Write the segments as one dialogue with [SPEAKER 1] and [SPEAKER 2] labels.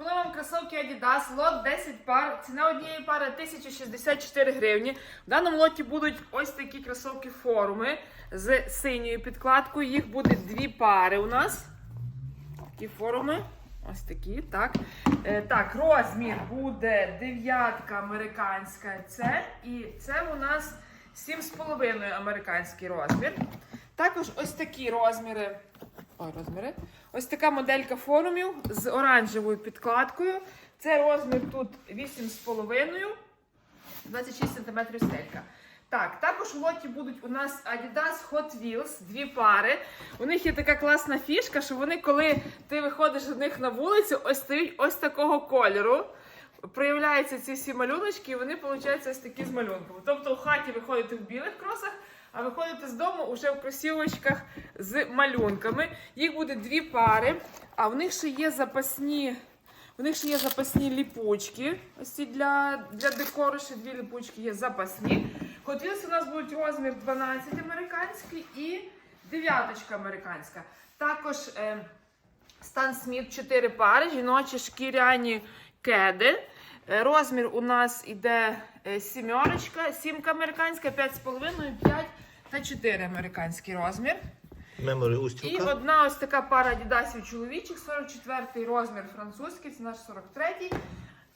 [SPEAKER 1] Пропоную вам кросовки Adidas, лот 10 пар. Ціна однієї пари 1064 гривні. В даному лоті будуть ось такі кросовки форуми з синьою підкладкою. Їх буде дві пари у нас. Такі форуми. Ось такі, так. Е, так, розмір буде дев'ятка американська. Це і це у нас 7,5 американський розмір. Також ось такі розміри. Ой, розміри. Ось така моделька форумів з оранжевою підкладкою. Це розмір тут 8,5, 26 см стелька. Так, також в лоті будуть у нас Adidas Hot Wheels, дві пари. У них є така класна фішка, що вони, коли ти виходиш з них на вулицю, ось стають ось такого кольору. Проявляються ці всі малюночки, і вони виходять ось такі з малюнками. Тобто у хаті виходите в білих кросах, а виходите з дому уже в кросівочках з малюнками. Їх буде дві пари, а в них ще є запасні. У них ще є запасні ліпучки. Ось ці для, для декору ще дві ліпучки є запасні. Wheels у нас будуть розмір 12 американський і дев'яточка американська. Також е, Стан Сміт 4 пари, жіночі шкіряні кеди. Е, Розмір у нас іде е, сімка американська, 5,5, 5 та 4 американський розмір.
[SPEAKER 2] Меморі
[SPEAKER 1] І одна ось така пара адідасів чоловічих, 44 розмір французький, це наш 43.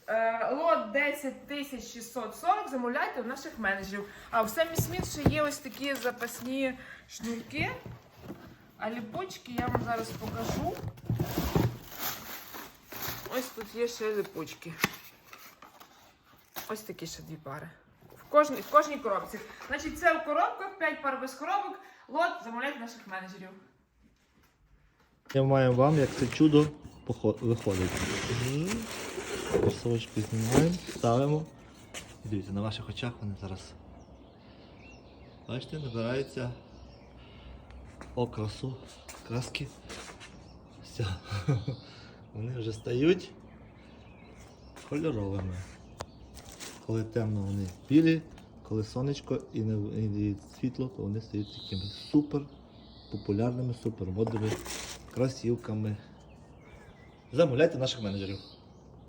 [SPEAKER 1] Е, Лот 10640, замовляйте у наших менеджерів. А в Семі Сміт ще є ось такі запасні шнурки. А ліпучки я вам зараз покажу. Ось тут є ще липучки. Ось такі ще дві пари. Кожній, в кожній коробці. Значить, це в коробках, 5 пар без коробок. Лот замовляйте наших менеджерів.
[SPEAKER 2] Я маю вам, як це чудо виходить. Кросовочки знімаємо, ставимо. Дивіться, на ваших очах вони зараз. Бачите, набираються окрасу, краски. Все. Вони вже стають кольоровими. Коли темно, вони білі, коли сонечко і, не, і світло, то вони стають такими супер популярними, супермодними красівками. Замовляйте наших менеджерів.